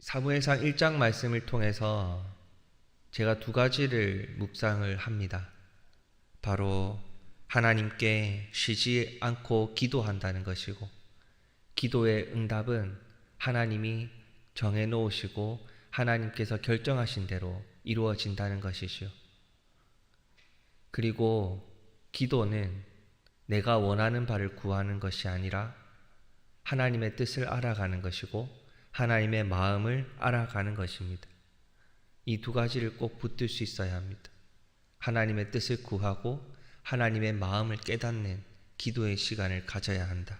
사무엘상 1장 말씀을 통해서 제가 두 가지를 묵상을 합니다. 바로 하나님께 쉬지 않고 기도한다는 것이고 기도의 응답은 하나님이 정해 놓으시고 하나님께서 결정하신 대로 이루어진다는 것이죠. 그리고 기도는 내가 원하는 바를 구하는 것이 아니라 하나님의 뜻을 알아가는 것이고 하나님의 마음을 알아가는 것입니다. 이 두 가지를 꼭 붙들 수 있어야 합니다. 하나님의 뜻을 구하고 하나님의 마음을 깨닫는 기도의 시간을 가져야 한다.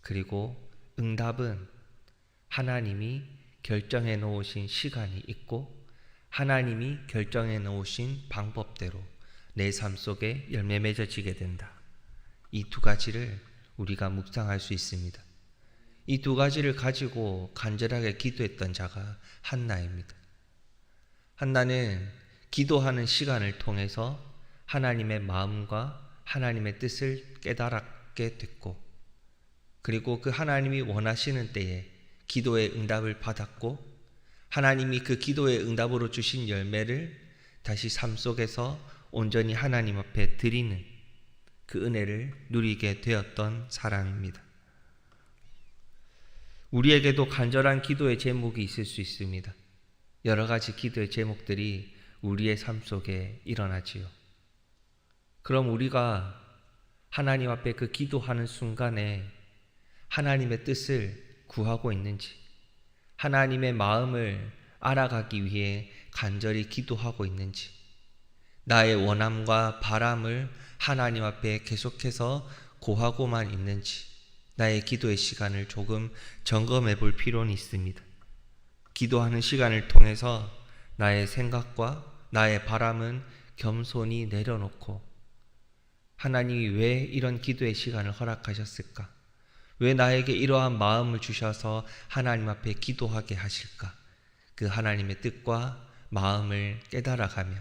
그리고 응답은 하나님이 결정해 놓으신 시간이 있고 하나님이 결정해 놓으신 방법대로 내 삶 속에 열매 맺어지게 된다. 이 두 가지를 우리가 묵상할 수 있습니다. 이 두 가지를 가지고 간절하게 기도했던 자가 한나입니다. 한나는 기도하는 시간을 통해서 하나님의 마음과 하나님의 뜻을 깨달았게 됐고, 그리고 그 하나님이 원하시는 때에 기도의 응답을 받았고, 하나님이 그 기도의 응답으로 주신 열매를 다시 삶 속에서 온전히 하나님 앞에 드리는 그 은혜를 누리게 되었던 사람입니다. 우리에게도 간절한 기도의 제목이 있을 수 있습니다. 여러 가지 기도의 제목들이 우리의 삶 속에 일어나지요. 그럼 우리가 하나님 앞에 그 기도하는 순간에 하나님의 뜻을 구하고 있는지, 하나님의 마음을 알아가기 위해 간절히 기도하고 있는지, 나의 원함과 바람을 하나님 앞에 계속해서 고하고만 있는지, 나의 기도의 시간을 조금 점검해 볼 필요는 있습니다. 기도하는 시간을 통해서 나의 생각과 나의 바람은 겸손히 내려놓고 하나님이 왜 이런 기도의 시간을 허락하셨을까? 왜 나에게 이러한 마음을 주셔서 하나님 앞에 기도하게 하실까? 그 하나님의 뜻과 마음을 깨달아가며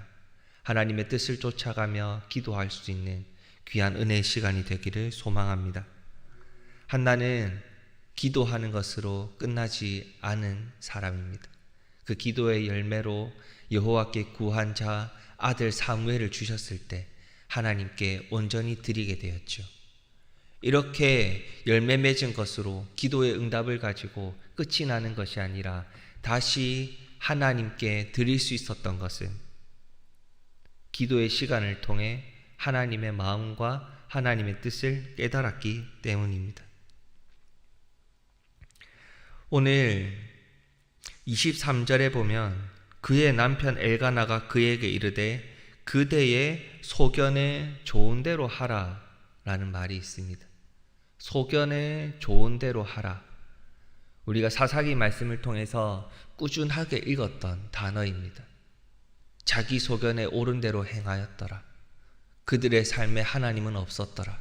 하나님의 뜻을 쫓아가며 기도할 수 있는 귀한 은혜의 시간이 되기를 소망합니다. 한나는 기도하는 것으로 끝나지 않은 사람입니다. 그 기도의 열매로 여호와께 구한 자 아들 사무엘을 주셨을 때 하나님께 온전히 드리게 되었죠. 이렇게 열매 맺은 것으로 기도의 응답을 가지고 끝이 나는 것이 아니라 다시 하나님께 드릴 수 있었던 것은 기도의 시간을 통해 하나님의 마음과 하나님의 뜻을 깨달았기 때문입니다. 오늘 23절에 보면 그의 남편 엘가나가 그에게 이르되 그대의 소견에 좋은 대로 하라 라는 말이 있습니다. 소견에 좋은 대로 하라. 우리가 사사기 말씀을 통해서 꾸준하게 읽었던 단어입니다. 자기 소견에 옳은 대로 행하였더라. 그들의 삶에 하나님은 없었더라.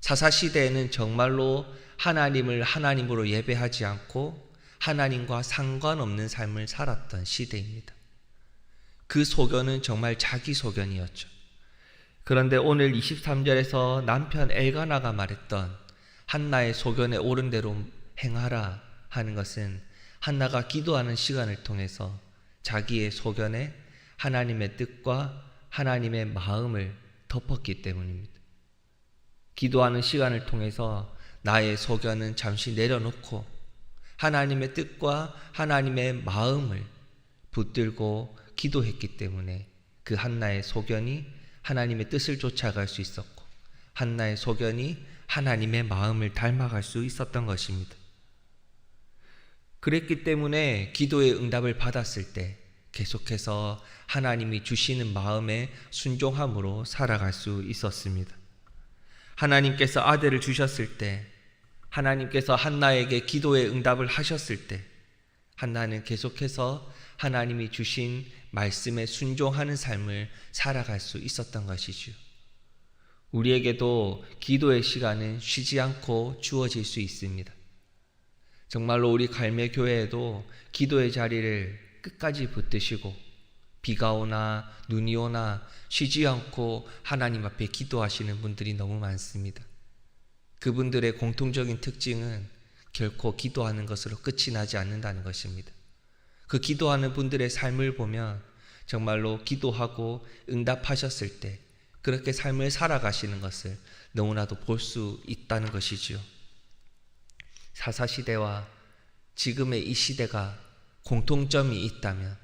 사사 시대에는 정말로 하나님을 하나님으로 예배하지 않고 하나님과 상관없는 삶을 살았던 시대입니다. 그 소견은 정말 자기 소견이었죠. 그런데 오늘 23절에서 남편 엘가나가 말했던 한나의 소견에 옳은 대로 행하라 하는 것은 한나가 기도하는 시간을 통해서 자기의 소견에 하나님의 뜻과 하나님의 마음을 덮었기 때문입니다. 기도하는 시간을 통해서 나의 소견은 잠시 내려놓고 하나님의 뜻과 하나님의 마음을 붙들고 기도했기 때문에 그 한나의 소견이 하나님의 뜻을 쫓아갈 수 있었고 한나의 소견이 하나님의 마음을 닮아갈 수 있었던 것입니다. 그랬기 때문에 기도의 응답을 받았을 때 계속해서 하나님이 주시는 마음의 순종함으로 살아갈 수 있었습니다. 하나님께서 아들을 주셨을 때 하나님께서 한나에게 기도의 응답을 하셨을 때 한나는 계속해서 하나님이 주신 말씀에 순종하는 삶을 살아갈 수 있었던 것이죠. 우리에게도 기도의 시간은 쉬지 않고 주어질 수 있습니다. 정말로 우리 갈매 교회에도 기도의 자리를 끝까지 붙드시고 비가 오나 눈이 오나 쉬지 않고 하나님 앞에 기도하시는 분들이 너무 많습니다. 그분들의 공통적인 특징은 결코 기도하는 것으로 끝이 나지 않는다는 것입니다. 그 기도하는 분들의 삶을 보면 정말로 기도하고 응답하셨을 때 그렇게 삶을 살아가시는 것을 너무나도 볼 수 있다는 것이지요. 사사시대와 지금의 이 시대가 공통점이 있다면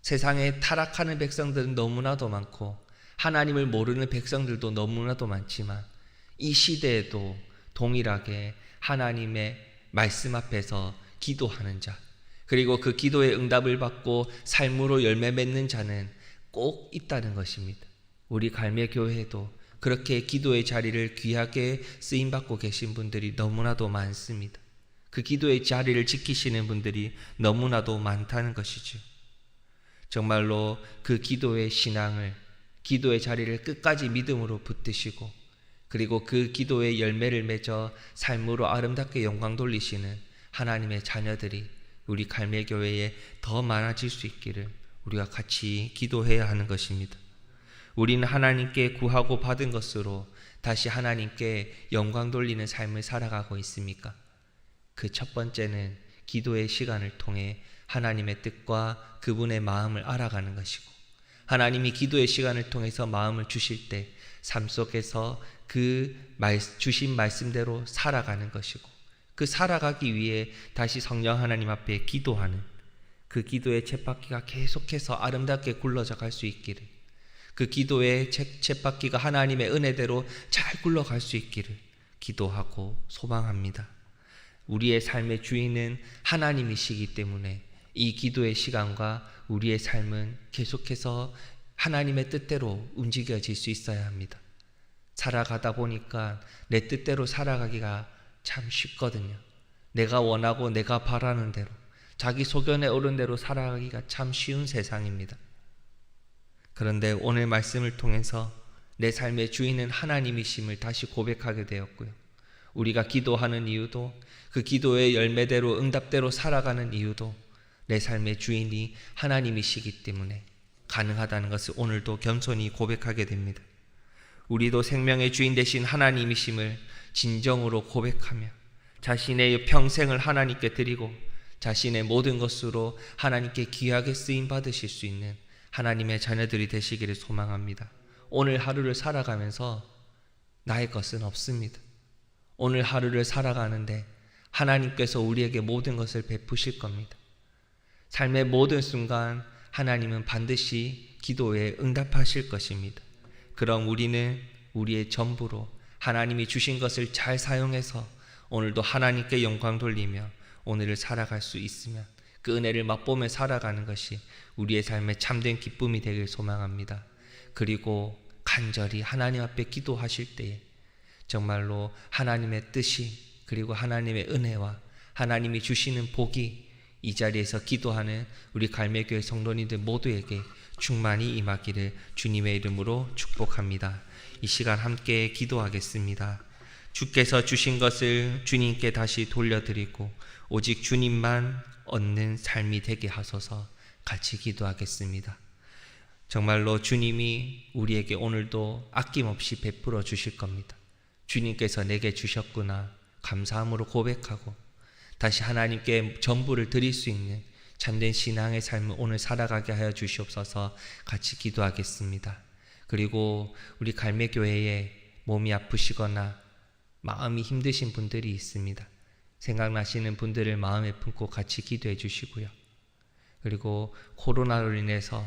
세상에 타락하는 백성들은 너무나도 많고 하나님을 모르는 백성들도 너무나도 많지만 이 시대에도 동일하게 하나님의 말씀 앞에서 기도하는 자 그리고 그 기도의 응답을 받고 삶으로 열매 맺는 자는 꼭 있다는 것입니다. 우리 갈매 교회도 그렇게 기도의 자리를 귀하게 쓰임 받고 계신 분들이 너무나도 많습니다. 그 기도의 자리를 지키시는 분들이 너무나도 많다는 것이죠. 정말로 그 기도의 신앙을 기도의 자리를 끝까지 믿음으로 붙드시고 그리고 그 기도의 열매를 맺어 삶으로 아름답게 영광 돌리시는 하나님의 자녀들이 우리 갈매교회에 더 많아질 수 있기를 우리가 같이 기도해야 하는 것입니다. 우리는 하나님께 구하고 받은 것으로 다시 하나님께 영광 돌리는 삶을 살아가고 있습니까? 그 첫 번째는 기도의 시간을 통해 하나님의 뜻과 그분의 마음을 알아가는 것이고 하나님이 기도의 시간을 통해서 마음을 주실 때 삶 속에서 그 말, 주신 말씀대로 살아가는 것이고 그 살아가기 위해 다시 성령 하나님 앞에 기도하는 그 기도의 쳇바퀴가 계속해서 아름답게 굴러져 갈 수 있기를 그 기도의 쳇바퀴가 하나님의 은혜대로 잘 굴러갈 수 있기를 기도하고 소망합니다. 우리의 삶의 주인은 하나님이시기 때문에 이 기도의 시간과 우리의 삶은 계속해서 하나님의 뜻대로 움직여질 수 있어야 합니다. 살아가다 보니까 내 뜻대로 살아가기가 참 쉽거든요. 내가 원하고 내가 바라는 대로 자기 소견에 오른 대로 살아가기가 참 쉬운 세상입니다. 그런데 오늘 말씀을 통해서 내 삶의 주인은 하나님이심을 다시 고백하게 되었고요. 우리가 기도하는 이유도 그 기도의 열매대로 응답대로 살아가는 이유도 내 삶의 주인이 하나님이시기 때문에 가능하다는 것을 오늘도 겸손히 고백하게 됩니다. 우리도 생명의 주인 되신 하나님이심을 진정으로 고백하며 자신의 평생을 하나님께 드리고 자신의 모든 것으로 하나님께 귀하게 쓰임 받으실 수 있는 하나님의 자녀들이 되시기를 소망합니다. 오늘 하루를 살아가면서 나의 것은 없습니다. 오늘 하루를 살아가는데 하나님께서 우리에게 모든 것을 베푸실 겁니다. 삶의 모든 순간 하나님은 반드시 기도에 응답하실 것입니다. 그럼 우리는 우리의 전부로 하나님이 주신 것을 잘 사용해서 오늘도 하나님께 영광 돌리며 오늘을 살아갈 수 있으면 그 은혜를 맛보며 살아가는 것이 우리의 삶의 참된 기쁨이 되길 소망합니다. 그리고 간절히 하나님 앞에 기도하실 때에 정말로 하나님의 뜻이 그리고 하나님의 은혜와 하나님이 주시는 복이 이 자리에서 기도하는 우리 갈매교회 성도님들 모두에게 충만히 임하기를 주님의 이름으로 축복합니다. 이 시간 함께 기도하겠습니다. 주께서 주신 것을 주님께 다시 돌려드리고 오직 주님만 얻는 삶이 되게 하소서 같이 기도하겠습니다. 정말로 주님이 우리에게 오늘도 아낌없이 베풀어 주실 겁니다. 주님께서 내게 주셨구나 감사함으로 고백하고 다시 하나님께 전부를 드릴 수 있는 참된 신앙의 삶을 오늘 살아가게 하여 주시옵소서 같이 기도하겠습니다. 그리고 우리 갈매교회에 몸이 아프시거나 마음이 힘드신 분들이 있습니다. 생각나시는 분들을 마음에 품고 같이 기도해 주시고요. 그리고 코로나로 인해서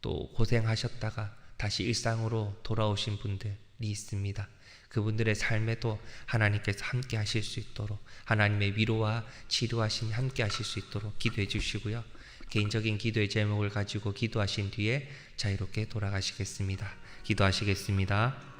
또 고생하셨다가 다시 일상으로 돌아오신 분들이 있습니다. 그분들의 삶에도 하나님께서 함께 하실 수 있도록 하나님의 위로와 치료하심이 함께 하실 수 있도록 기도해 주시고요. 개인적인 기도의 제목을 가지고 기도하신 뒤에 자유롭게 돌아가시겠습니다. 기도하시겠습니다.